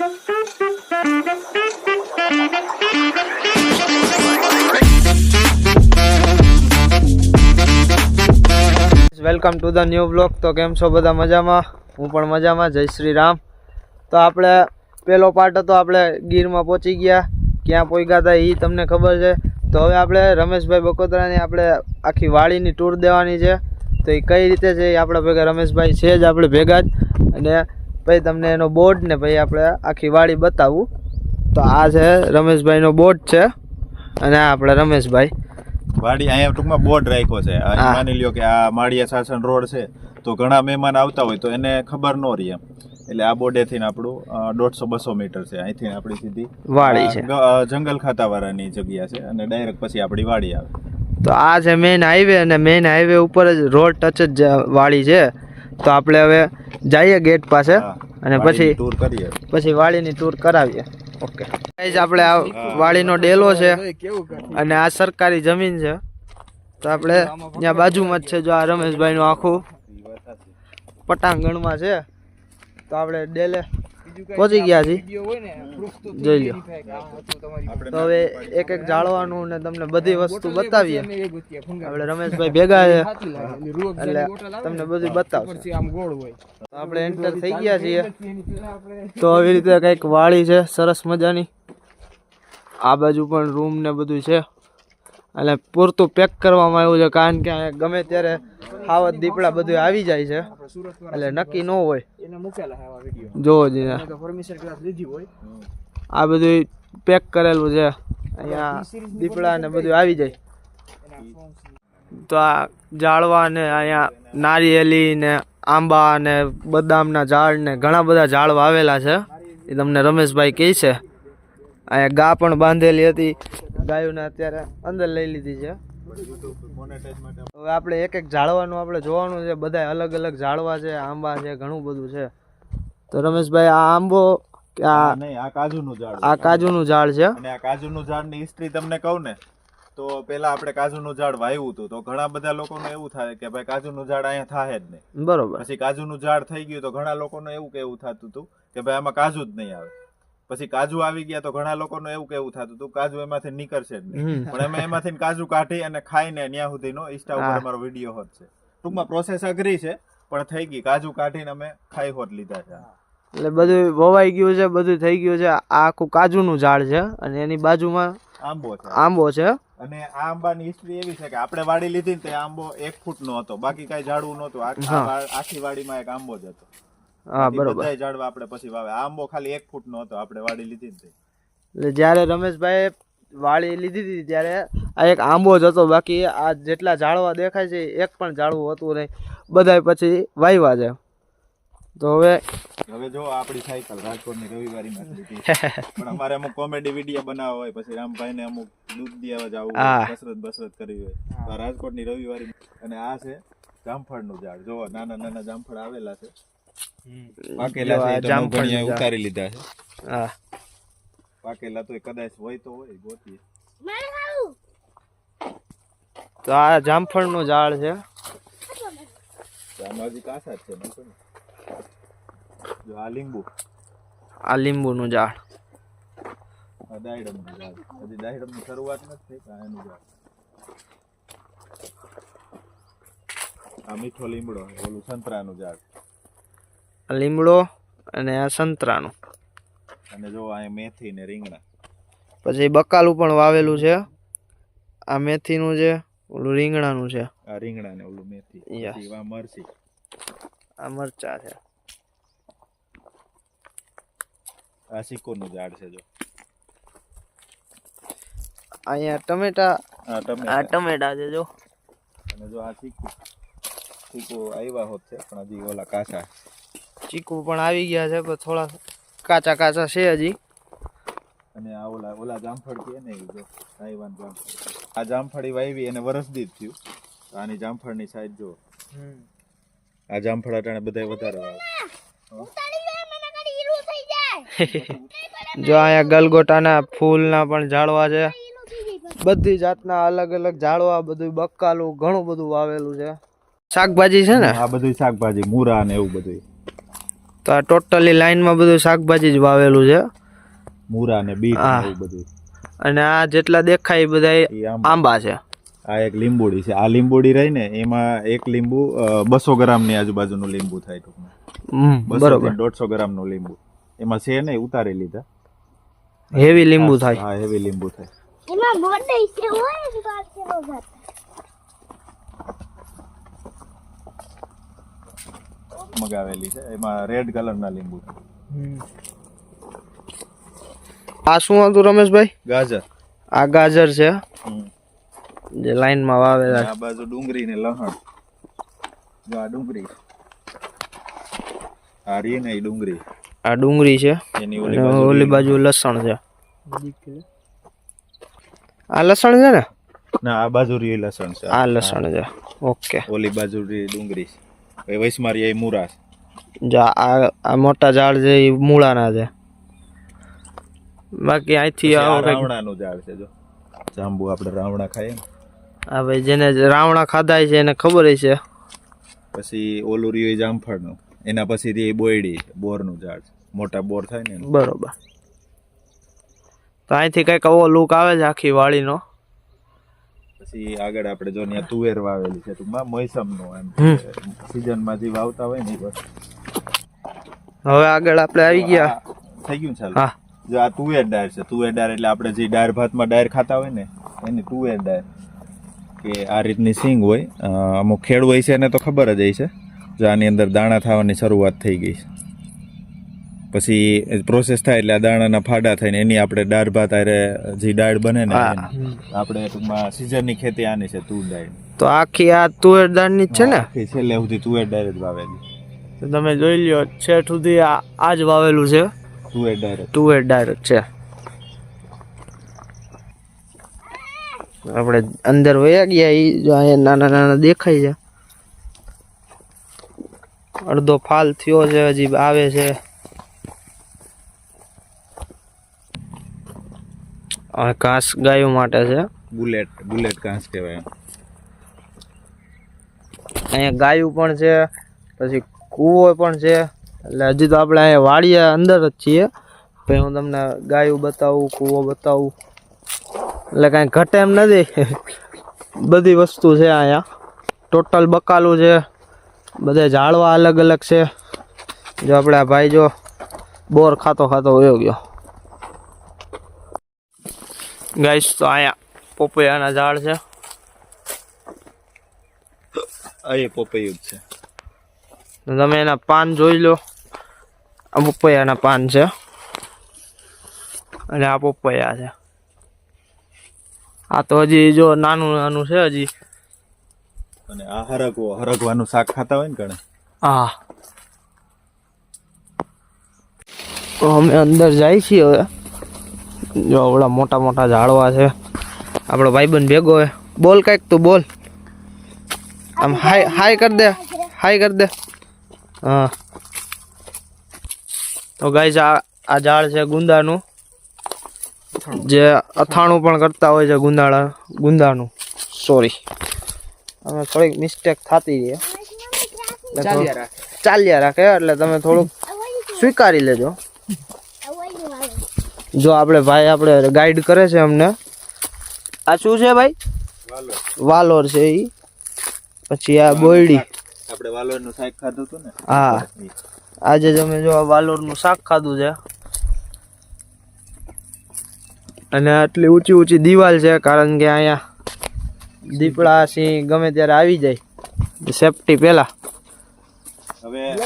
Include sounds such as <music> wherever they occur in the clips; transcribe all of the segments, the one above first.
Welcome to the new blog તો કેમ છો બધા મજામાં? હું પણ મજામાં. જય શ્રી રામ. તો આપણે પહેલો પાર્ટ હતો, આપણે ગીરમાં પહોંચી ગયા. ક્યાં પહોંચ્યા હતા એ તમને ખબર છે. તો હવે આપણે રમેશભાઈ બકોતરાની આપણે આખી વાડીની ટૂર દેવાની છે. તો એ કઈ રીતે છે એ આપણા ભેગા રમેશભાઈ છે જ આપણે ભેગા જ. અને પછી તમને એનો બોર્ડ ને પછી આપણે આખી વાડી બતાવું. તો આ છે રમેશભાઈનો બોર્ડ છે અને આ આપણે રમેશભાઈ. વાડી અહીંયા ટૂંકમાં બોર્ડ રાખ્યો છે. માની લ્યો કે આ માળિયા સાસણ રોડ છે તો ઘણા મહેમાન આવતા હોય તો એને ખબર ન રહી એમ. એટલે આ બોર્ડેથી આપણું દોઢસો બસો મીટર છે. અહીંથી આપણી સીધી વાડી છે. જંગલ ખાતાવાળાની જગ્યા છે અને ડાયરેક્ટ પછી આપણી વાડી આવે. તો આ છે મેઇન હાઈવે અને મેઇન હાઈવે ઉપર જ રોડ ટચ જ વાળી છે. તો આપણે હવે જઈએ ગેટ પાસે અને પછી ટૂર કરીએ. પછી વાડીની ટૂર કરાવીએ. ઓકે. આપણે આ વાડીનો ડેલો છે અને આ સરકારી જમીન છે. તો આપણે ત્યાં બાજુમાં જ છે જો આ રમેશભાઈનું આખું પટાંગણમાં છે. તો આપણે ડેલે પહોંચી ગયા છીએ જોઈ લો તો હવે એક એક જાળવાનું ને તમને બધી વસ્તુ બતાવીએ. આપણે રમેશભાઈ ભેગા છે. એટલે તમને બધું બતાવશે. આપણે એન્ટર થઈ ગયા છીએ. તો આવી રીતે કંઈક વાળી છે સરસ મજાની. આ બાજુ પણ રૂમ ને બધું છે. અને પૂરતું પેક કરવામાં આવ્યું છે કારણ કે અહીંયા ગમે ત્યારે હાવત દીપડા બધું આવી જાય છે. એટલે નક્કી ન હોય. જોવો જોઈએ આ બધું પેક કરેલું છે. અહીંયા દીપડા ને બધું આવી જાય. તો આ ઝાડવા ને અહીંયા નારિયેલી ને આંબા ને બદામના ઝાડ ને ઘણા બધા ઝાડ વાવેલા છે. એ તમને રમેશભાઈ કહે છે. અહીંયા ગા પણ બાંધેલી હતી. ગાયોને અત્યારે અંદર લઈ લીધી છે. હવે આપણે એક એક ઝાડવાનું આપણે જોવાનું છે. બધા અલગ અલગ ઝાડવા છે આંબા છે ઘણું બધું છે. તો રમેશભાઈ આ આંબો કે આ નહીં આ કાજુનું ઝાડ આ કાજુનું ઝાડ છે? અને આ કાજુનું ઝાડની હિસ્ટ્રી તમને કહું ને તો પેલા આપણે કાજુનું ઝાડ વાવ્યું હતું. તો ઘણા બધા લોકોને એવું થાય કે ભાઈ કાજુનું ઝાડ અહીંયા થાય જ નહીં. બરોબર. પછી કાજુનું ઝાડ થઈ ગયું તો ઘણા લોકોને એવું કેવું થતું હતું કે ભાઈ આમાં કાજુ જ નહીં આવે. પછી કાજુ આવી ગયા તો ઘણા લોકોને એવું કેવું થતું હતું કાજુ એમાંથી નીકળશે જ નહીં. પણ અમે એમાંથી કાજુ કાઢી અને ખાઈને ત્યાં સુધીનો ઇન્સ્ટા ઉપર અમારો વીડિયો હોત છે. ટૂંકમાં પ્રોસેસ અઘરી છે પણ થઈ ગઈ. કાજુ કાઢીને અમે ખાઈ હોત લીધા છે. એટલે બધું વવાઈ ગયું છે બધું થઈ ગયું છે. આ આખું કાજુનું ઝાડ છે અને એની બાજુમાં આંબો છે. આંબો છે. અને આ આંબાની હિસ્ટ્રી એવી છે કે આપણે વાડી લીધી ને તે આંબો એક ફૂટ નો હતો. બાકી કઈ ઝાડવું નહોતું. વા- આખી વાડીમાં એક આંબો જ હતો. હા બરોબર. બધાય ઝાડવા આપણે પછી વાવે. આ આંબો ખાલી એક ફૂટ નો હતો આપણે વાડી લીધી હતી એટલે જ્યારે રમેશભાઈ વાળી લીધી હતી ત્યારે આ એક આંબો જ હતો. બાકી આ જેટલા ઝાડવા દેખાય છે એક પણ ઝાડવું હતું નહીં. બધાય પછી વાવ્યા છે. તો હવે હવે જો આપણી સાયકલ રાજકોટની રવિવારીમાં લીધી. પણ અમારે અમુક કોમેડી વીડિયો બનાવવા હોય પછી રામભાઈને અમુક દૂધ દેવા જવું કસરત બસરત કરવી હોય. તો રાજકોટની રવિવારી અને આ છે જામફળનું ઝાડ. જો નાના નાના જામફળ આવેલા છે. પાકેલા છે તો જામફળનું ઉતારી લીધા છે. હા. પાકેલા તો કદાચ હોય તો હોય ગોતી તો આ જામફળનું ઝાડ છે. હજી કાસા છે જો આ લીંબુ. આ લીંબુનું ઝાડ. આ દાયડમનું ઝાડ. હજી દાયડમની શરૂઆત નથી થઈ એનું ઝાડ. આ મીઠો લીમડો ઓલું સંતરાનું ઝાડ. લીમડો અને આ સંતરાનું. અને જો અહીંયા મેથી ને રીંગણા. પછી બકાલું પણ વાવેલું છે. આ મેથીનું છે ઓલું રીંગણાનું છે. આ રીંગણા ને ઓલું મેથી. આ મરચી. આ મરચા છે. આ સિક્કોનું ઝાડ છે જો. અહીંયા ટમેટા આ આ ટમેટા ટમેટા છે જો. અને જો આ ચીકુ ચીકુ આવ્યા હોત છે પણ હજી ઓલા કાચા. ચીકુ પણ આવી ગયા છે પણ થોડા કાચા કાચા છે હજી. અને આ ઓલા ઓલા જામફળ કે ને જો તાઈવાન જામફળ. આ જામફળી વાવી એને વરસ દીધ જ થયું. તો આની જામફળની સાઈઝ જો આ જામફળ અટાણે બધાય વધારે આવે <laughs> જો અહીંયા ગલગોટાના ફૂલના પણ ઝાડવા છે. બધી જાતના અલગ અલગ ઝાડવા બધું બકાલું ઘણું બધું વાવેલું છે. શાકભાજી છે ને? આ બધું શાકભાજી મૂરા ને એવું બધું તો આ ટોટલી લાઈનમાં બધું શાકભાજી જ વાવેલું છે. મૂરા ને બીટ ને એવું બધું. અને આ જેટલા દેખાય એ બધા આંબા. છે. આ એક લીંબુડી છે. આ લીંબુડી રહી ને એમાં એક લીંબુ બસો ગ્રામની આજુબાજુનું લીંબુ થાય ટૂંકમાં. હમ, બસો બરોબર. દોઢસો ગ્રામનું લીંબુ. એમાં છે ને ઉતારી લીધા. હેવી લીંબુ થાય. હા હેવી લીંબુ થાય. એમાં મોટે છે હોય ને પાસે રોગા મગાવેલી છે એમાં રેડ કલરના લીંબુ છે આ શું હતું રમેશભાઈ ગાજર આ ગાજર છે. જે લાઈનમાં વાવેલા આ બાજુ ડુંગળી ને લહણ જો આ ડુંગળી આ રી ને ડુંગળી આ ડુંગળી છે એની ઓલી બાજુ ઓલી બાજુ લસણ છે આ લસણ છે ને ના આ બાજુ રી લસણ છે આ લસણ છે ઓકે ઓલી બાજુ રી ડુંગળી છે વૈસમારી એ મૂરા છે આ આ મોટા ઝાડ છે એ મૂળાના છે. બાકી અહીંથી રાવણાનું ઝાડ છે જો. જાંબુ આપણે રાવણા ખાઈએ ને. આ ભાઈ જેને રાવણા ખાધા છે એને ખબર છે પછી ઓલું રહ્યું જામફળનું. એના પછી રે બોયડી બોરનું ઝાડ મોટા બોર થાય ને. બરોબર. તો અહીંથી કંઈક આવો લુક આવે છે આખી વાડીનો. પછી આગળ આપણે જો ત્યાં તુવેર વાવેલી છે ટૂંકમાં મોસમનું એમ. સિઝનમાં જે વાવતા હોય ને બસ હવે આગળ આપણે આવી ગયા. થઈ ગયું ચાલુ? હા. જો આ તુવેર ડાળ છે તુવેર ડાળ એટલે આપણે જે ડાળ ભાતમાં ડાળ ખાતા હોય ને એની તુવેર ડાળ કે આ રીતની સિંગ હોય. અમુક ખેડ હોય છે એને તો ખબર જ હશે જો આની અંદર દાણા થવાની શરૂઆત થઈ ગઈ છે. પછી પ્રોસેસ થાય એટલે આ દાણાના ફાડા થઈને એની આપણે દાળ ભાત આરે જે દાળ બને ને. આપણે ટૂંકમાં સિઝનની ખેતી આની છે તુર દાળ તો આખી આ તુવેર દાળની જ છે ને? આખી છેલ્લે સુધી તુવેર દાળ જ વાવેલી. તો તમે જોઈ લ્યો છેઠ સુધી આ જ વાવેલું છે. તુવેર દાળ તુવેર ડાયરેક્ટ છે. આપણે અંદર વયા ગયા એ જો અહીંયા નાના નાના દેખાય છે. અડધો ફાલ થયો છે હજી આવે છે. ઘાસ ગાયો માટે છે. બુલેટ બુલેટ ઘાસ કહેવાય. અહીંયા ગાયું પણ છે પછી કૂવો પણ છે. એટલે હજી તો આપણે અહીંયા વાડીએ અંદર જ છીએ. પછી હું તમને ગાયું બતાવું કૂવો બતાવું. એટલે કાંઈ ઘટે એમ નથી. બધી વસ્તુ છે અહીંયા. ટોટલ બકાલું છે. બધે ઝાડવા અલગ અલગ છે. જો આપણે આ ભાઈ જો બોર ખાતો ખાતો વયો ગયો. ગાઈસ તો અહીંયા પોપૈયાના ઝાડ છે. અહીં પોપૈયું છે. તમે એના પાન જોઈ લો. આ પપૈયાના પાન છે. અને આ પોપૈયા છે. આ તો હજી જો નાનું નાનું છે હજી. અને આ હરગવો હરગવાનું શાક ખાતા હોય ને કણે હા. તો અમે અંદર જાય છીએ હવે. જો આવડા મોટા મોટા ઝાડવા છે. આપણો ભાઈબંધ ભેગો હે બોલ કંઈક તું બોલ. આમ હાય હાય કર દે હાય કર દે. હા. તો ગાઈસ આ આ ઝાડ છે ગુંદાનું. જે અથાણું પણ કરતા હોય છે ગુંદાળા ગુંદાનું. સોરી અમે થોડીક મિસ્ટેક થતી રહી ચાલ્યા રાખે. એટલે તમે થોડુંક સ્વીકારી લેજો. જો આપણે ભાઈ આપણે ગાઈડ કરે છે અમને. આ શું છે ભાઈ? વાલોર છે એ પછી આ બોયડી. આપણે વાલોરનું શાક ખાધું હતું ને? હા. આજે તમે જો આ વાલોરનું શાક ખાધું છે. અને આટલી ઊંચી ઊંચી દિવાલ છે કારણ કે અહીંયા દીપડા સિંહ ગમે ત્યારે આવી જાય. સેફટી પહેલા. હવે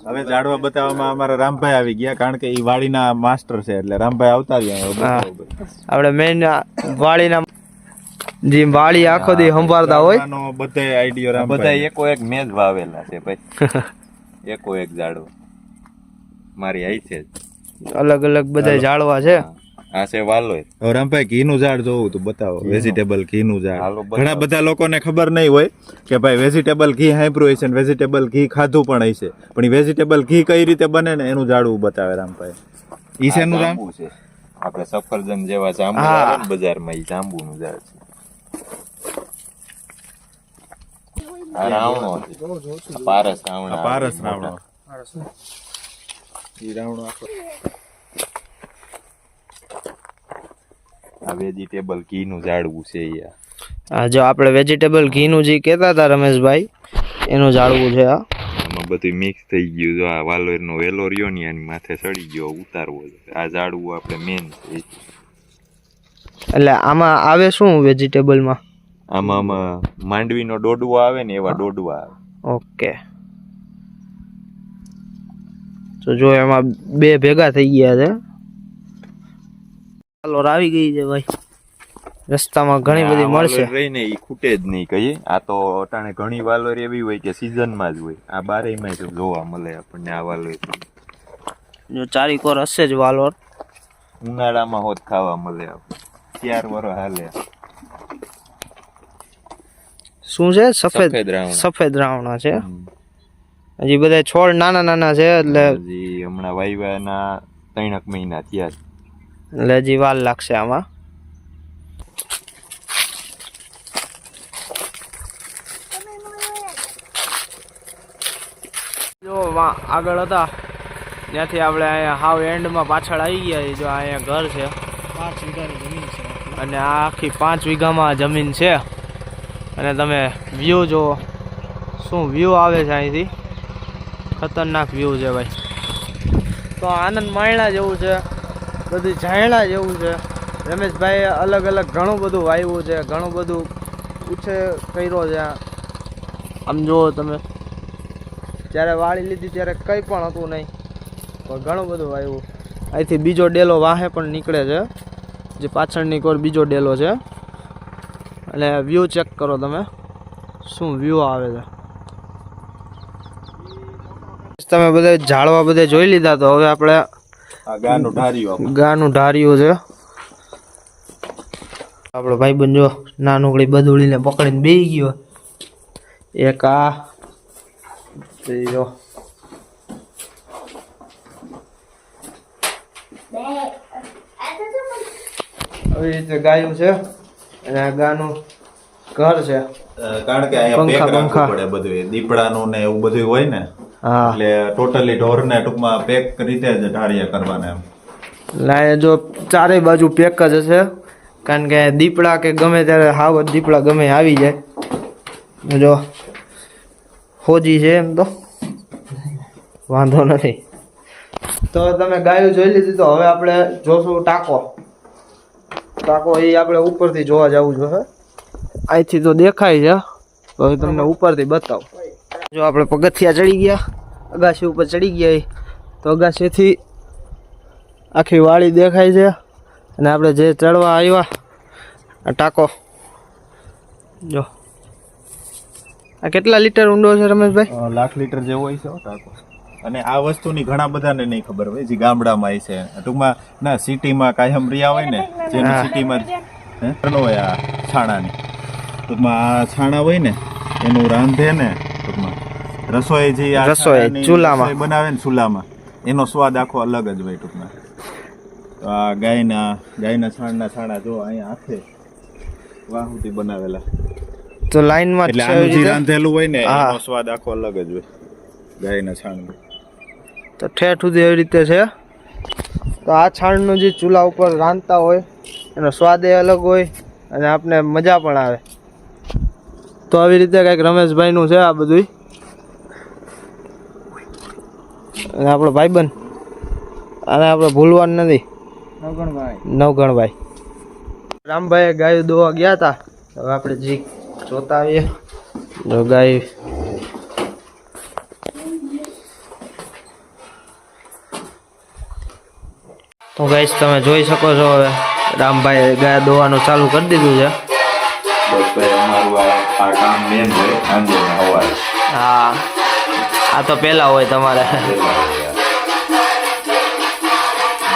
હવે ઝાડવા બતાવવામાં અમારા રામભાઈ આવી ગયા કારણ કે એ વાડીના માસ્ટર છે એટલે રામભાઈ આવતા રહ્યા આપણે મેઇન વાડીના જે વાડી આખો દી સંભાળતા હોય. બધાય આઈડિયો બધા એકો એક મેજ વાવેલા છે ભાઈ. <laughs> એકો એક ઝાડવો મારી આઈ છે અલગ અલગ બધા ઝાડવા છે. આ છે વાલોય. હવે રામભાઈ ઘીનું ઝાડ જોવું તું બતાવો. વેજીટેબલ ઘીનું ઝાડ. હાલો ઘણા બધા લોકોને ખબર નહીં હોય કે ભાઈ વેજીટેબલ ઘી હાંભળ્યું હશે ને વેજીટેબલ ઘી ખાધું પણ હશે. પણ એ વેજીટેબલ ઘી કઈ રીતે બને ને એનું ઝાડવું બતાવે રામભાઈ. ઈ શેનું રામ? જાંબુ છે. આપણે સફરજન જેવા જાંબુ આવે ને બજારમાં ઈ જાંબુનું ઝાડ છે. રાવણો છે. પારસ રાવણ પારસ રાવણો. ઈ રાવણો આખો આ વેજીટેબલ ઘી નું ઝાડવું છે આ. જો આપણે વેજીટેબલ ઘીનું જે કહેતા હતા રમેશભાઈ એનું ઝાડવું છે આ. આમાં બધું મિક્સ થઈ ગયું જો આ વાલોર નો વેલો રહ્યો ને એની માથે સડી ગયો ઉતારવો છે. આ ઝાડવું આપણે મેન છે. એટલે આમાં આવે શું વેજીટેબલમાં આમાં આમાં માંડવીનો ડોડવો આવે ને એવા ડોડવા આવે. ઓકે. તો જો એમાં બે ભેગા થઈ ગયા છે. ચાલો આવી ગઈ છે ભાઈ. રસ્તામાં ઘણી બધી મળશે. રહીને ઈ ખૂટે જ નહીં કહીએ. આ તો અટાણે ઘણી વાલોર એવી હોય કે સિઝનમાં જ હોય. આ બારેયમાં જ જોવા મળે આપણને આ વાલોર. જો ચારી કોર હશે જ વાલોર. ઉનાળામાં હોત ખાવા મળે ચાર વરો હાલે. શું છે? સફેદ સફેદ સફેદ રાવણા છે? હજી બધા છોડ નાના નાના છે એટલે હમણાં વાયવાના ત્રણક મહિના થયા છે. એટલે હજી વાર લાગશે આમાં. જો વા આગળ હતા. ત્યાંથી આપણે અહીંયા હાવ એન્ડમાં પાછળ આવી ગયા. જો અહીંયા ઘર છે. પાંચ વીઘાની જમીન છે. અને આ આખી પાંચ વીઘામાં જમીન છે. અને તમે વ્યૂ જુઓ. શું વ્યૂ આવે છે અહીંથી? ખતરનાક વ્યૂ છે ભાઈ. તો આનંદ માયણા જેવું છે. બધું જાણ્યા જેવું છે. રમેશભાઈએ અલગ અલગ ઘણું બધું વાવ્યું છે, ઘણું બધું ઉછે કર્યો છે. આમ જુઓ તમે, જ્યારે વાળી લીધી ત્યારે કંઈ પણ હતું નહીં, પણ ઘણું બધું વાવ્યું અહીંથી બીજો ડેલો વાહે પણ નીકળે છે, જે પાછળની કોર બીજો ડેલો છે. અને વ્યૂ ચેક કરો તમે, શું વ્યૂ આવે છે. તમે બધા ઝાડવા બધે જોઈ લીધા તો હવે આપણે ગાનું ઢાર્યું ગાનું ઢારિયો છે. આપણો ભાઈબંધ જો નાનકડી બધુડીને પકડીને બે ગયો. એક આ તે આવી રીતે ગાયું છે અને આ ગાનું ઘર છે. કારણ કે અહીંયા પંખા, પડે બધું દીપડાનું ને એવું બધું હોય ને એટલે ટોટલી ઢોરને ટૂંકમાં પેક રીતે જ ઢાળિયા કરવાના એમ. લાય જો ચારેય બાજુ પેક જ હશે કારણ કે દીપડા કે ગમે ત્યારે હાવ દીપડા ગમે આવી જાય. જો હોજી છે એમ તો. વાંધો નથી. તો તમે ગાયું જોઈ લીધી તો હવે આપણે જોશું ટાકો. ટાકો એ આપણે ઉપરથી જોવા જવું જોઈએ અહીંથી તો દેખાય છે તો હવે તમને ઉપરથી બતાવું. જો આપણે પગથિયા ચડી ગયા અગાસી ઉપર ચડી ગયા તો અગાસીથી આખી વાળી દેખાય છે. અને આપણે જે ચડવા આવ્યા આ ટાંકો. જો. આ કેટલા લીટર ઊંડો છે રમેશભાઈ? લાખ લીટર જેવો હોય છે ટાંકો. અને આ વસ્તુની ઘણા બધાને નહીં ખબર હોય જે ગામડામાં હોય છે. ટૂંકમાં ના સિટીમાં કાયમ રહ્યા હોય ને જેની. સિટીમાં હોય આ છાણાની. ટૂંકમાં આ છાણા હોય ને એનું રાંધે ને રસોઈ જે આ રસોઈ, ચૂલામાં. બનાવે ને ચૂલામાં એનો સ્વાદ આખો અલગ જ હોય ટૂંકમાં. તો આ ગાયના ગાયના છાણના છાણા જો અહીંયા આખે વાહુથી બનાવેલા. તો લાઈનમાં એટલે આનું જે રાંધેલું હોય ને. એનો સ્વાદ આખો અલગ જ હોય ગાયના છાણનો. તો ઠેઠ સુધી એવી રીતે છે. તો આ છાણનું જે ચૂલા ઉપર રાંધતા હોય એનો સ્વાદ એ અલગ હોય અને આપને મજા પણ આવે. તો આવી રીતે કંઈક રમેશભાઈનું છે આ બધું અને આપણો ભાઈબંધ. અને આપણે ભૂલવાનું નથી. નવગણભાઈ. રામભાઈએ ગાયો દોવા ગયા હતા. હવે આપણે જી જોતા આવીએ. જો ગાય. તો ગાઈશ તમે જોઈ શકો છો હવે રામભાઈ ગાય દોવાનું ચાલુ કરી દીધું છે. બસ ભાઈ અમારું આ આ કામ મેન હોય સાંજે ને હા. આ તો પેલા હોય તમારે પહેલા હોય આ.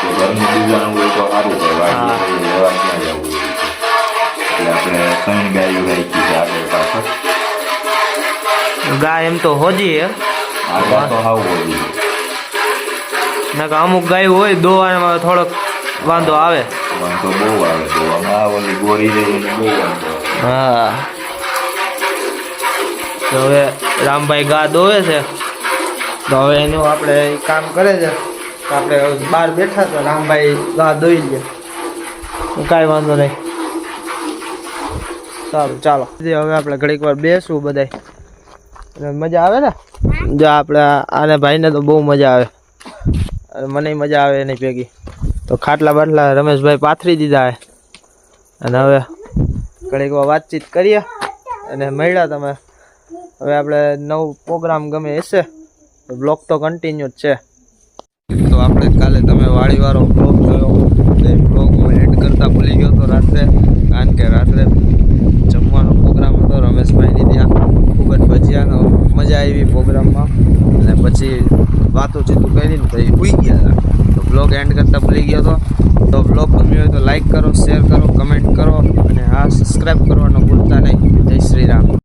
કે ઘરનું બીજાનું હોય તો સારું હોય વાડી હોય, લેવા ક્યાં જવું હોય. એટલે આપણે ત્રણ છે આગળ ગાય એમ તો હોજી અમુક ગાય હોય દોવામાં થોડોક વાંધો આવે વાંધો બહુ આવે દોવામાં ઓલી ગોરી રહી બહુ વાંધો હા તો હવે રામભાઈ ગા દોવે છે. તો હવે એનું આપણે કામ કરે છે. આપણે બહાર બેઠા તો રામભાઈ ગા દોઈ લે. કાંઈ વાંધો નહીં. સારું, ચાલો. હવે આપણે ઘડીક વાર બેસવું બધાય. મજા આવે ને? જો આપણે આને ભાઈને તો બહુ મજા આવે. મને મજા આવે એની ભેગી. તો ખાટલા બાટલા રમેશભાઈ પાથરી દીધા હે. અને હવે ઘડીક વાતચીત કરીએ. અને મળ્યા તમે. હવે આપણે નવું પ્રોગ્રામ ગમે હશે તો બ્લોગ તો કન્ટિન્યુ જ છે. તો આપણે કાલે તમે વાળીવાળો બ્લોગ જોયો. તે બ્લોગ હું એડ કરતા ભૂલી ગયો હતો રાત્રે. કારણ કે રાત્રે જમવાનો પ્રોગ્રામ હતો રમેશભાઈની ત્યાં. ખૂબ જ ભજીયાનો મજા આવી પ્રોગ્રામમાં. અને પછી વાતો ચીતું કરીને પછી ભૂઈ ગયા. હતા તો બ્લોગ એન્ડ કરતા ભૂલી ગયો હતો. તો બ્લોગ ગમ્યો હોય તો લાઇક કરો શેર કરો કમેન્ટ કરો. અને આ સબસ્ક્રાઈબ કરવાનો ભૂલતા નહીં. જય શ્રી રામ.